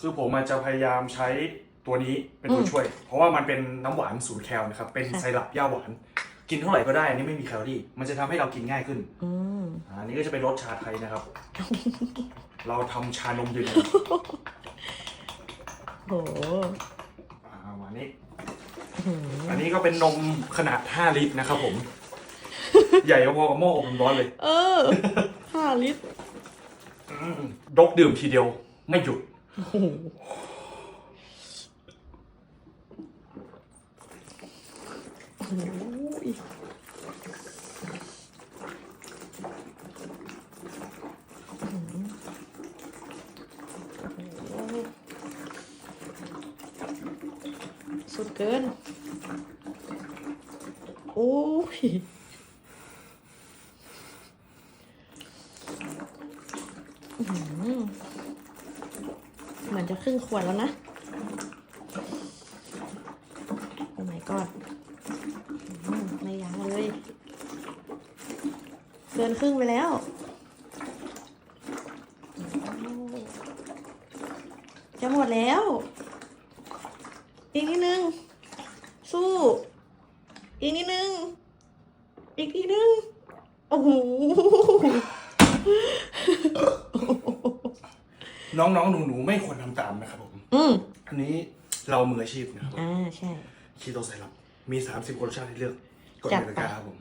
คือผมอาจจะพยายามใช้ตัวนี้เป็นตัวอืมช่วย เพราะว่ามันเป็นน้ำหวานศูนย์แคลนะครับ เป็นค่ะไซรัปย่าหวาน กินเท่าไหร่ก็ได้อันนี้ไม่มีแคลอรี่ มันจะทำให้เรากินง่ายขึ้นอืมอ่าอันนี้ก็จะเป็นรสชาไทยนะครับ เราทำชานมเย็นโหอ่าวันนี้อืมอันนี้ก็เป็นนมขนาด 5 ลิตรนะครับผม ใหญ่พอๆกับหม้ออบลมร้อนเลยเออห้าลิตรอืมดกดื่มทีเดียวไม่หยุด โอ้ยสุดเกิน โอ้ยอื้อหือ เหมือนจะครึ่งขวดแล้วนะ โอ้ my god อืมไม่ยั้งเลย เกินครึ่งไปแล้วจะหมดแล้ว อีกนิดนึง สู้ อีกนิดนึง อีกนิดนึง โอ้โห น้องๆหนูๆไม่ควรทำตามนะครับผม อืมอันนี้เรามืออาชีพนะครับอ่าใช่ คีโตไซรัปมี 30รสชาติให้เลือกกดจัดในไป ตะกร้าครับผม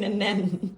แน่นๆ